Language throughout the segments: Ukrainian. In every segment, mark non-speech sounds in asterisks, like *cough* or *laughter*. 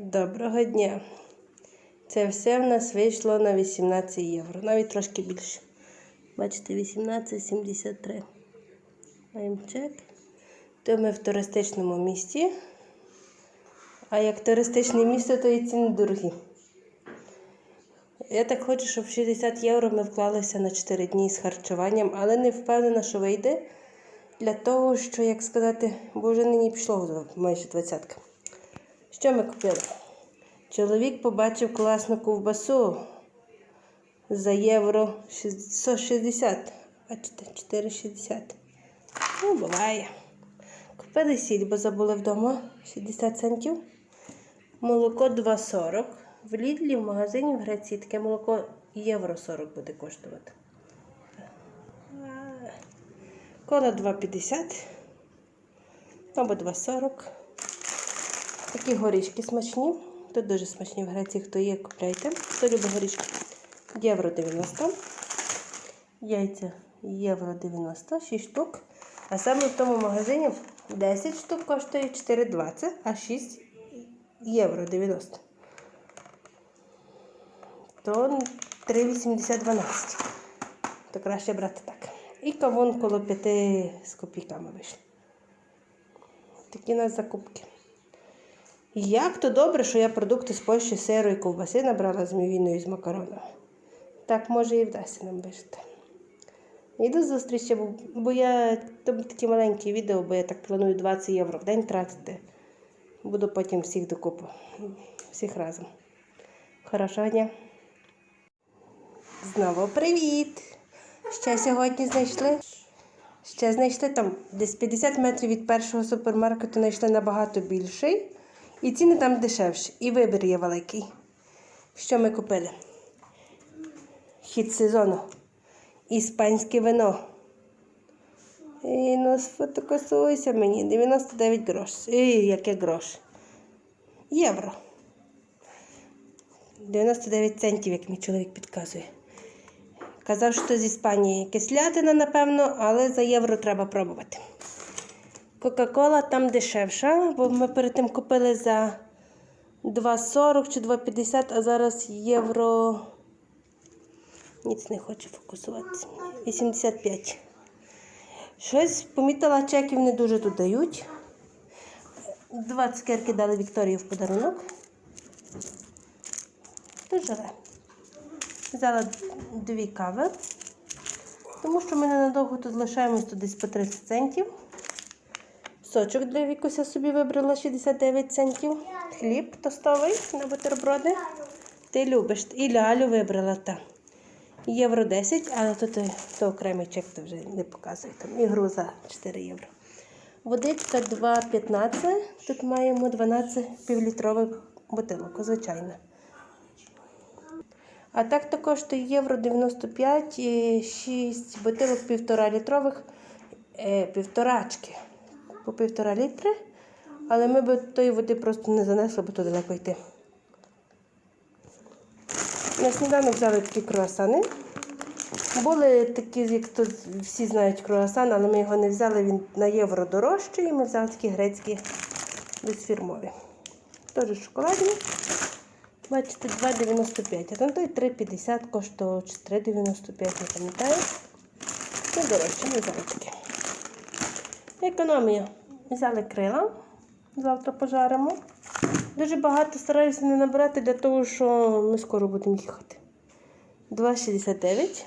Доброго дня. Це все в нас вийшло на 18 євро, навіть трошки більше. Бачите, 18,73. Маємо чек. То ми в туристичному місті. А як туристичне місто, то і ціни дорогі. Я так хочу, щоб 60 євро ми вклалися на 4 дні з харчуванням, але не впевнена, що вийде. Для того, що, як сказати, бо вже нині пішло майже двадцятка. Що ми купили? Чоловік побачив класну ковбасу за євро 60. Бачите, 4,60. Ну, буває. Купили сіль, бо забули вдома 60 центів. Молоко 2,40. В Лідлі в магазині в Греції таке молоко євро 40 буде коштувати. Кола 2,50 або 2,40. Такі горішки смачні. Тут дуже смачні в Греції, хто є, купляйте. Хто любить горішки? Євро 90. Яйця євро 90, 6 штук. А саме в тому магазині 10 штук коштує 4,20, а 6 євро 90. То 3,80-12. То краще брати так. І кавун коло 5 з копійками вийшло. Такі у нас закупки. Як то добре, що я продукти з Польщі, сиру і ковбаси набрала з мівіною з макароном. Так може і вдасться нам вижити. До зустрічі, бо я там такі маленькі відео, бо я так планую 20 євро в день тратити. Буду потім всіх докупу. Всіх разом. Хорошого дня. Знову привіт! Ще сьогодні знайшли. Ще знайшли там десь 50 метрів від першого супермаркету знайшли набагато більший. І ціни там дешевші. І вибір є великий. Що ми купили? Хід сезону. Іспанське вино. І ну сфотокосуйся мені. 99 грош. І яке грош. Євро. 99 центів, як мій чоловік підказує. Казав, що з Іспанії кислятина, напевно, але за євро треба пробувати. Кока-кола там дешевша, бо ми перед тим купили за 2,40 чи 2,50, а зараз євро. Ніц не хоче фокусуватися. 85. Щось помітила, чеків не дуже тут дають. Два цукерки дали Вікторії в подарунок. То живе. Взяла дві кави, тому що ми ненадовго тут лишаємось тут десь по 30 центів. Сочок для Вікуся собі вибрала 69 центів. Хліб тостовий на бутерброди. Ти любиш. І лялю вибрала та. Євро 10, але тут то окремий чек то вже не показує. Там ігру за 4 євро. Водичка 2,15. Тут маємо 12 півлітрових бутилок, звичайно. А так то коштує євро 95 і 6 бутилок півтора літрових, е, півторачки по півтора літри. Але ми б тої води просто не занесли, бо то далеко йти. На сніданок взяли такі круасани. Були такі, як тут всі знають круасан, але ми його не взяли, він на євро дорожчий, і ми взяли такі грецькі безфірмові. Теж шоколадні. Бачите, 2,95. А там той 3,50 коштував, чи 3,95, не пам'ятаю. Це дорожче, не зайчики. Економія. Взяли крила. Завтра пожаримо. Дуже багато стараюся не набирати для того, що ми скоро будемо їхати. 2,69.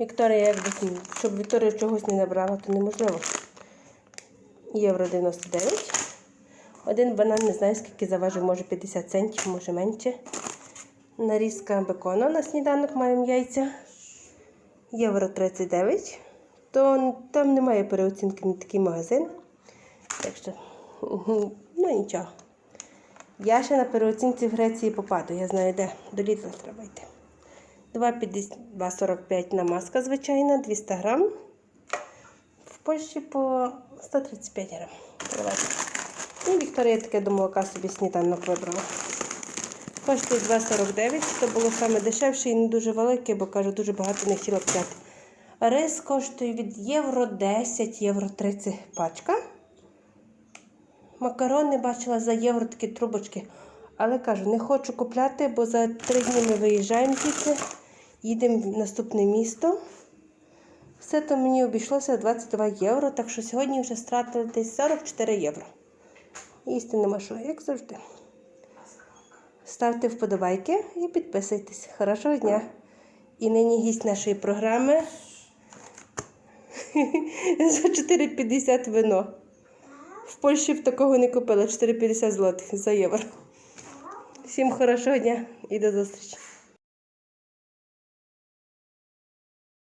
Вікторія, якби, щоб Вікторія чогось не набрала, то неможливо. Євро 99. Один банан, не знаю, скільки заважив, може 50 центів, може менше. Нарізка бекону на сніданок маємо яйця. Євро 39. То там немає переоцінки на такий магазин. Так що, *laughs* ну нічого. Я ще на переоцінці в Греції попаду. Я знаю, де до літла треба йти. 2,45 на маска, звичайна, 200 грам. В Польщі по 135 грам. І Вікторія таке до молока собі сніданок вибрала. Коштує 2,49. Це було саме дешевше і не дуже велике, бо кажу, дуже багато не хотіла взяти. Рис коштує від євро 10, євро 30 пачка. Макарони бачила за євро такі трубочки. Але кажу, не хочу купляти, бо за три дні ми виїжджаємо звідси, їдемо в наступне місто. Все то мені обійшлося 22 євро, так що сьогодні вже стратили десь 44 євро. Їсти нема що, як завжди. Ставте вподобайки і підписуйтесь. Хорошого дня! І нині гість нашої програми *laughs* за 4,50 вино. В Польщі б такого не купила 4,50 злотих за євро. Всім хорошого дня і до зустрічі!